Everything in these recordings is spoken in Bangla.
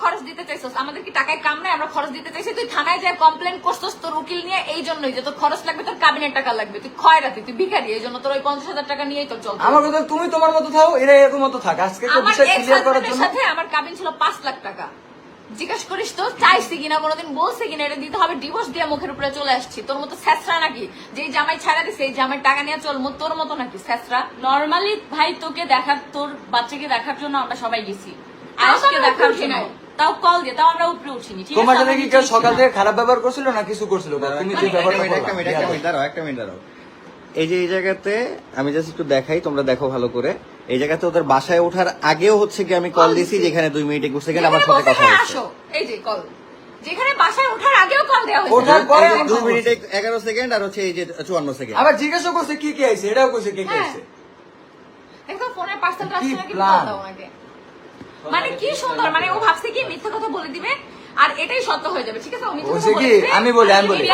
খরচ দিতে চাইছস? আমাদের কি টাকায় কাম নাই? আমরা খরচ দিতে চাইছি। তুই থানায় যায় কমপ্লেন করছস তোর উকিল নিয়ে এই জন্যই যে তোর খরচ লাগবে তোর কাবিনের টাকা লাগবে। তুই খয়রাতি তুই ভিখারি এই জন্য তোর ওই পঞ্চাশ হাজার টাকা নিয়েই তোর চলতে আমার কথা তুমি তোমার মতো থাও এরা এরকম মতো থাক। আজকে সাথে আমার কাবিন ছিল পাঁচ লাখ টাকা। জিজ্ঞাসা করিস তো চাইছি কিনা কোনোদিন বলছে কিনা এটা দিতে হবে ডিভোর্স দিয়ে মুখের উপরে চলে আসছি। তোর মতো স্যাসরা নাকি? যে জামাই ছাড়া দিছে এই জামাই টাকা নিয়ে চল তোর মতো নাকি স্যাসরা নর্মালি ভাই তোকে দেখার তোর বাচ্চাকে দেখার জন্য আমরা সবাই গেছি। আমরা দেখার জন্য। নাই। তাও কল দিয়ে তাও আমরা উপরে উঠিনি ঠিক তোমার সাথে কি কেউ সকাল থেকে খারাপ ব্যবহার করছিল না কিছু করছিল? তুমি যে ব্যাপারটা একটা মিনিট একটা মিনিট দাঁড়াও একটা মিনিট দাঁড়াও। এই যে এই জায়গাতে আমি জাস্ট একটু দেখাই তোমরা দেখো ভালো করে। এই জায়গাতে ওদের বাসায় ওঠার আগেও হচ্ছে কি আমি কল দিছি। যেখানে দুই মিনিটে একুশ গেলে আমার সাথে কথা হ্যাঁ, হচ্ছে। আসো। এই যে কল যেখানে বাসায় ওঠার আগেও কল দেওয়া হয়েছে। ওঠার পরে খবর। এগারো সেকেন্ড আর হচ্ছে এই যে চুয়ান্ন সেকেন্ড আবার জিজ্ঞাসা করছে কি কি আইছে? এটাও কইছে কি কি হ্যাঁ। আইছে? দেখো ফোনে কি আসছে নাকি? বল দাও আমাকে। মানে কি সুন্দর মানে ও ভাবছে কি মিথ্যা কথা বলে দিবে আর এটাই সত্য হয়ে যাবে ঠিক আছে? কথা কি? আমি বলি, আমি বলি।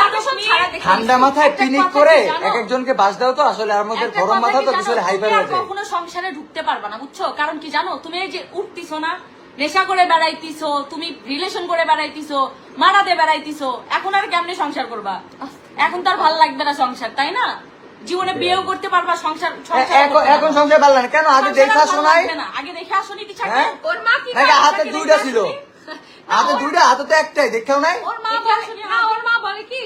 ঠান্ডা মাথায় একটা পিনিক করে এক একজনকে বাস দাও তো আসলে আর মধ্যে গরম মাথা তো? কিছু হাইপার হয়ে যায় কখনো সংসারে ঢুকতে পারবা না বুঝছ? কারণ কি জানো? তুমি এই যে উঠতিছো না নেশা করে বেড়াইতিছো তুমি রিলেশন করে বেড়াইতিছো মারাতে বেড়াইতিছো এখন আর কেমনে সংসার করবা? এখন তো আর ভালো লাগবে না সংসার তাই না? জীবনে বিয়েও করতে পারবা সংসার হ্যাঁ, এখন। সংসার পারলেন কেন? আগে দেখা শোনাই। আগে দেখে আসনি কি হ্যাঁ? ওর মা কি হাতে দুইটা ছিল। হাতে দুইটা হাতে তো একটাই দেখাও নাই? ওর মা বলে আসনি ওর মা বলে কি?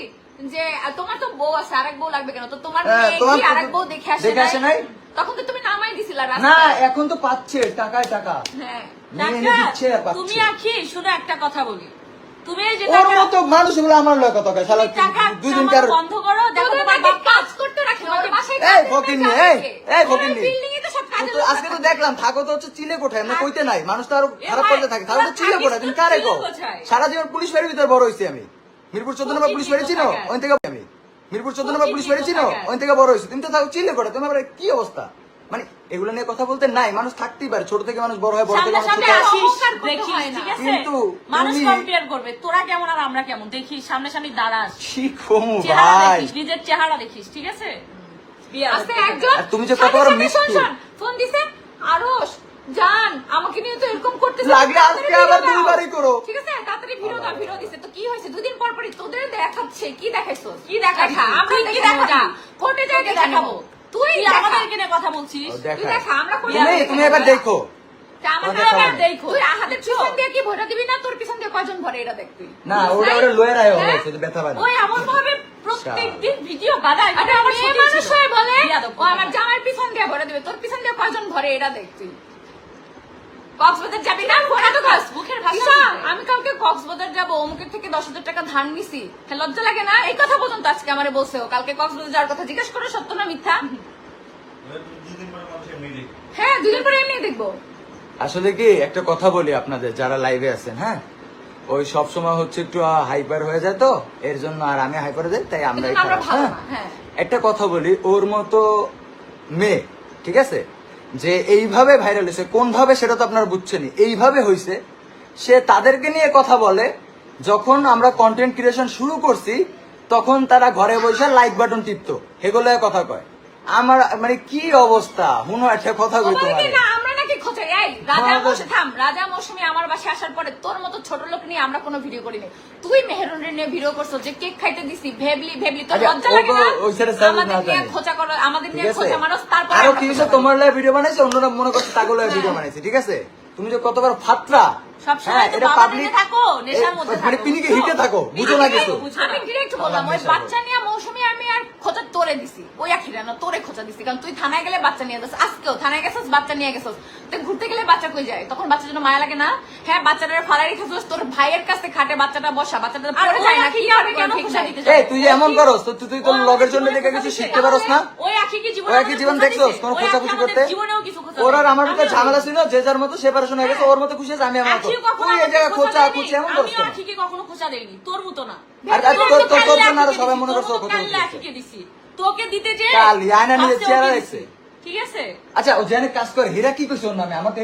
যে তোমার তো বউ আছে আরেক বউ লাগবে কেন? তো তোমার হ্যাঁ, কি আরেক বউ দেখে আসে দেখে আসে নাই? তখন তো তুমি নামাই দিছিলা না এখন তো পাচ্ছে টাকায় টাকা। হ্যাঁ। তুমি আখি শুধু একটা কথা বলি। তুমি যে ওর মতো মানুষগুলো আমার লোক কত কয় শালা দুই দিন কার বন্ধ করো দেখো তোমার বাপ এই এই এই আজকে তো দেখলাম থাকো তো হচ্ছে চিলে কোঠায় আমরা কইতে নাই মানুষ তো আরও খারাপ করতে থাকে। থাকো তো চিলে কোঠায় তুমি তো কারে কো সারা জীবন পুলিশ বাড়ির ভিতর বড় হইছি আমি। মিরপুর চোদ্দ নম্বর পুলিশ নি বাড়ি চিনো? ওই থেকে আমি। মিরপুর চোদ্দ নম্বর পুলিশ নি বাড়ি চিনো ওই থেকে বড় হইছি তুমি তো থাকো চিলে কোঠায় তুমি কি অবস্থা? মানে এগুলো নিয়ে কথা বলতে নাই মানুষ থাকতেই পারে। ছোট থেকে মানুষ বড় হয় বড় থেকে মানুষ ছোট হয়। আসিস দেখিস ঠিক আছে? কিন্তু মানুষ কম্পেয়ার করবে। তোরা কেমন আর আমরা কেমন? দেখিস সামনে সামনে দাঁড়াস কি কমু ভাই। নিজের চেহারা দেখিস ঠিক আছে? আজকে একজন আর তুমি যে কত বড় ফোন দিছে আরশ জান আমাকে নিয়ে তো এরকম করতেছে। লাগলে তাড়াতাড়ি আজকে আবার। দুইবারই করো। ঠিক আছে? তাড়াতাড়ি ভিডিও দাও ভিডিও দিছে। তো কি হয়েছে? দুদিন পর পরই তোদের দেখাচ্ছে। কি দেখাইছো? কি দেখা তুই? আমরা কি দেখাবো? কোর্টে যাই দেখাবো। তুই আমাদেরকে নিয়ে কথা বলছিস? তুই দেখা আমরা কোর্টে তুমি তুমি এবার দেখো। হ্যাঁ? হয়েছে ব্যথা পায় না। ওই এমন ভাবে প্রত্যেকদিন ভিডিও ও আমার জামার পিছন দিয়ে ভরে দিবে। তোর পিছন দিয়ে কয়জন ভরে এটা দেখ তুই কক্সবাজার যাবি না? তো কাজ মুখের ভাষা আমি কালকে কক্সবাজার যাব। অমুকের থেকে দশ হাজার টাকা ধার নিছি। হ্যাঁ, লজ্জা লাগে না? এই কথা পর্যন্ত আজকে আমারে বলছে ও। কালকে কক্সবাজার যাওয়ার কথা জিজ্ঞেস করে সত্য না মিথ্যা? হ্যাঁ দুদিন পরে এমনি দেখব। আসলে কি একটা কথা বলি আপনাদের যারা লাইভে আছেন হ্যাঁ? ওই সব সময় হচ্ছে একটু হাইপার হয়ে যায় তো? এর জন্য আর আমি হাইপার যাই তাই আমরা আমরা হ্যাঁ। একটা কথা বলি ওর মতো মেয়ে ঠিক আছে? যে এইভাবে ভাইরাল হয়েছে কোন ভাবে সেটা তো আপনারা বুঝছেনি এইভাবে হয়েছে সে তাদেরকে নিয়ে কথা বলে যখন আমরা কন্টেন্ট ক্রিয়েশন শুরু করছি তখন তারা ঘরে বসে লাইক বাটন টিপতো এগুলো কথা কয়। আমার মানে কি অবস্থা? হুনো একটা কথা বলতে পারে তোমার না আমরা নাকি খোঁজে এই রাজা আমাদের- মৌসুমী থাম রাজা মৌসুমী আমার বাসায় আসার পরে তোর মতো ছোট লোক নিয়ে আমরা কোনো ভিডিও করিনি। তুই মেহেরুনের নিয়ে ভিডিও করছ যে কেক খাইতে দিছি ভেবলি ভেবলি তোর আচ্ছা, লজ্জা লাগে না? আমাদের নিয়ে খোঁচা করো আমাদের নিয়ে খোঁচা তারপর আরও কি তোমার ভিডিও বানাইছে অন্যরা মনে করছে তাগুলো ভিডিও বানাইছে ঠিক আছে? তুমি যে কতবার ফাত্রা। সবসময় হ্যাঁ, মানে আমি ডিরেক্ট বললাম ওই বাচ্চা নিয়ে মৌসুমী আমি আর খোঁচা তোরে ওই আখিরা না তোরে খোঁচা দিছি। কারণ তুই থানায় গেলে বাচ্চা নিয়ে যাস। আজকেও থানায় গেছিস বাচ্চা নিয়ে গেছিস। তুই ঘুরতে গেলে বাচ্চা কই যায়? তখন বাচ্চার জন্য মায়া লাগে না? হ্যাঁ বাচ্চাটার ফালারি খাসিস তোর ভাইয়ের কাছে খাটে বাচ্চাটা বসা। বাচ্চাটা আর পড়ে ওই যায় না কি হবে কেন খোঁচা দিতে এই তুই এমন করস তো তুই তুই তোর লগের জন্য দেখে কিছু শিখতে পারস না? ওই আখি কি জীবনে ওই আমাকে জীবন খোঁচা দেখছোস? কোন ওই খোঁচাখুচি করতে? জীবনেও কিছু খোঁচা ওর আর আমার ভিতরে ঝামেলা ছিল যে যার মতো সেপারেশন হয়ে গেছে ওর মতো খুশি আছে আমি আমার মতো তুই এই জায়গায় খোঁচা খোঁচা এমন করছ কেন? আখিকে কখনো খোঁচা দেইনি। তোর মতো না। আর- আর তোর তোর- জন্য আরও সবাই মনে করছে মতো খোঁচা। দিছি। তোকে দিতে যে কাল ইয়ানা নিজের ভাবছে চেহারা দেখছে। ঠিক আছে আচ্ছা ও জেনে কাজ করে হীরা কি কইছে ওর নামে আমাকে